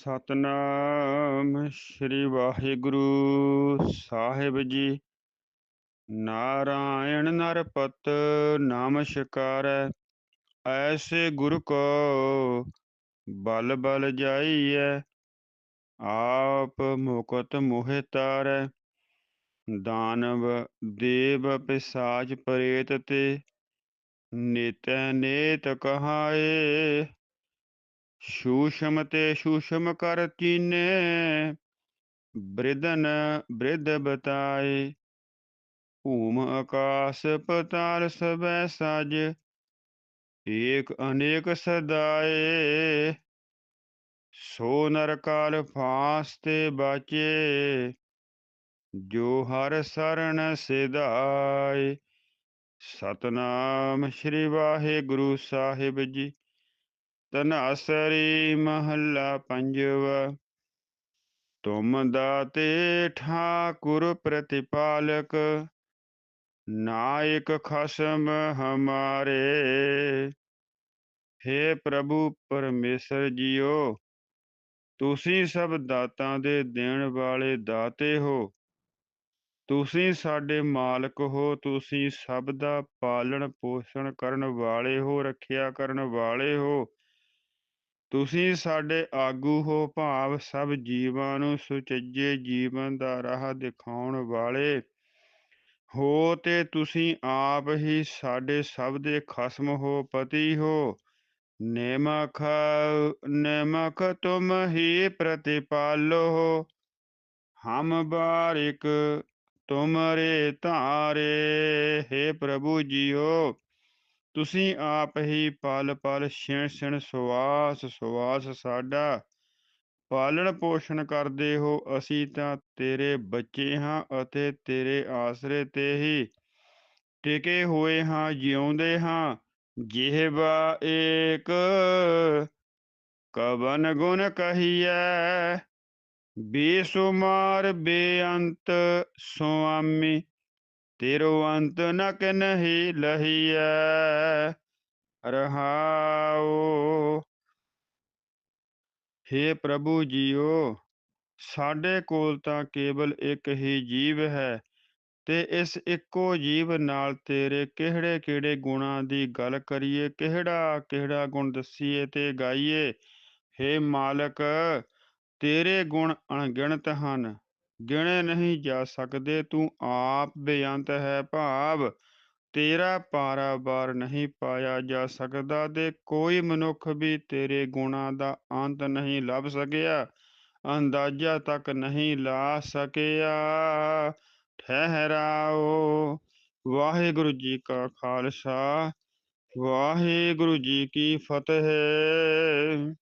ਸਤਨਾਮ ਸ੍ਰੀ ਵਾਹਿਗੁਰੂ ਸਾਹਿਬ ਜੀ। ਨਾਰਾਇਣ ਨਰਪਤ, ਨਮਸਕਾਰੈ ਐਸੇ ਗੁਰ ਕੋ ਬਲ ਬਲ ਜਾਈਐ। ਆਪ ਮੁਕਤ ਮੋਹਿ ਤਾਰੈ ਦਾਨਵ ਦੇਵ ਪਿਸਾਚ ਪ੍ਰੇਤ ਤੇ। ਨੇਤੈ ਨੇਤ ਕਹਾਏ। ਸੂਸ਼ਮ ਤੇ ਸੂਸ਼ਮ ਕਰ ਕੀਨੇ ਬ੍ਰਿਦਨ ਬ੍ਰਿਦ ਬਤਾਏ। ਭੂਮ ਆਕਾਸ ਪਤਾਲ ਸਬੈ ਸਾਜ, ਏਕ ਅਨੇਕ ਸਦਾਏ। ਸੋ ਨਰ ਕਾਲ ਫਾਸ ਤੇ ਬਾਚੇ, ਜੋ ਹਰ ਸਰਣ ਸਿਧਾਏ। ਸਤਨਾਮ ਸ੍ਰੀ ਵਾਹਿਗੁਰੂ ਸਾਹਿਬ ਜੀ। ਤਨਾਸਰੀ ਮਹੱਲਾ ਪੰਜਵਾ। ਤੁਮ ਦਾਤੇ ਠਾਕੁਰ ਪ੍ਰਤਿਪਾਲਕ, ਨਾਇਕ ਖਸਮ ਹਮਾਰੇ। हे ਪ੍ਰਭੂ ਪਰਮੇਸ਼ਰ ਜੀਓ, ਤੁਸੀਂ ਸਭ ਦਾਤਾਂ ਦੇ ਦੇਣ ਵਾਲੇ ਦਾਤੇ ਹੋ। ਤੁਸੀਂ ਸਾਡੇ ਮਾਲਕ ਹੋ, ਤੁਸੀਂ ਸਭ ਦਾ ਪਾਲਣ ਪੋਸ਼ਣ ਕਰਨ ਵਾਲੇ ਹੋ, ਰੱਖਿਆ ਕਰਨ ਵਾਲੇ ਹੋ। ਤੁਸੀਂ ਸਾਡੇ ਆਗੂ ਹੋ ਭਾਵ ਸਭ ਜੀਵਾਂ ਨੂੰ ਸੁਚੱਜੇ ਜੀਵਨ ਦਾ ਰਾਹ ਦਿਖਾਉਣ ਵਾਲੇ ਹੋ ਤੇ ਤੁਸੀਂ ਆਪ ਹੀ ਸਾਡੇ ਸਭ ਦੇ ਖਸਮ ਹੋ, ਪਤੀ ਹੋ। ਨੇਮਖ ਨੇਮਖ ਤੁਮ ਹੀ ਪ੍ਰਤਿਪਾਲੋ ਹਮ ਬਾਰਿਕ ਤੁਮਰੇ ਧਾਰੇ हे ਪ੍ਰਭੂ ਜੀਓ। ਤੁਸੀਂ ਆਪ ਹੀ ਪਲ ਪਲ ਛਿਣ ਛਿਣ ਸਵਾਸ ਸਵਾਸ ਸਾਡਾ ਪਾਲਣ ਪੋਸ਼ਣ ਕਰਦੇ ਹੋ। ਅਸੀਂ ਤਾਂ ਤੇਰੇ ਬੱਚੇ ਹਾਂ ਅਤੇ ਤੇਰੇ ਆਸਰੇ ਤੇ ਹੀ ਟਿਕੇ ਹੋਏ ਹਾਂ, ਜਿਉਂਦੇ ਹਾਂ। ਜਿਹਵਾ ਏਕ ਕਵਨ ਗੁਣ ਕਹੀਐ, ਬੇਸੁਮਾਰ, ਬੇਅੰਤ ਸੁਆਮੀ। ਤੇਰੋ ਅੰਤ ਨ ਕਨਹੀ ਲਹੀਐ, ਰਹਾਉ। हे ਪ੍ਰਭੂ ਜੀਓ, ਸਾਡੇ ਕੋਲ ਤਾਂ ਕੇਵਲ ਇੱਕ ਹੀ ਜੀਵ ਹੈ ਤੇ ਇਸ ਇੱਕੋ ਜੀਵ ਨਾਲ ਤੇਰੇ ਕਿਹੜੇ ਕਿਹੜੇ ਗੁਣਾਂ ਦੀ ਗੱਲ ਕਰੀਏ? ਕਿਹੜਾ ਕਿਹੜਾ ਗੁਣ ਦਸੀਏ ਤੇ ਗਾਈਏ? हे ਮਾਲਕ, ਤੇਰੇ ਗੁਣ ਅਣਗਿਣਤ ਹਨ। ਗਿਣੇ ਨਹੀਂ ਜਾ ਸਕਦੇ, ਤੂੰ ਆਪ ਬੇਅੰਤ ਹੈ ਭਾਵ। ਤੇਰਾ ਪਾਰਾਵਾਰ ਨਹੀਂ ਪਾਇਆ ਜਾ ਸਕਦਾ ਤੇ ਕੋਈ ਮਨੁੱਖ ਵੀ ਤੇਰੇ ਗੁਣਾਂ ਦਾ ਅੰਤ ਨਹੀਂ ਲੱਭ ਸਕਿਆ। ਅੰਦਾਜ਼ਾ ਤੱਕ ਨਹੀਂ ਲਾ ਸਕਿਆ। ਠਹਿਰਾਓ। ਵਾਹਿਗੁਰੂ ਜੀ ਕਾ ਖਾਲਸਾ। ਵਾਹਿਗੁਰੂ ਜੀ ਕੀ ਫਤਿਹ।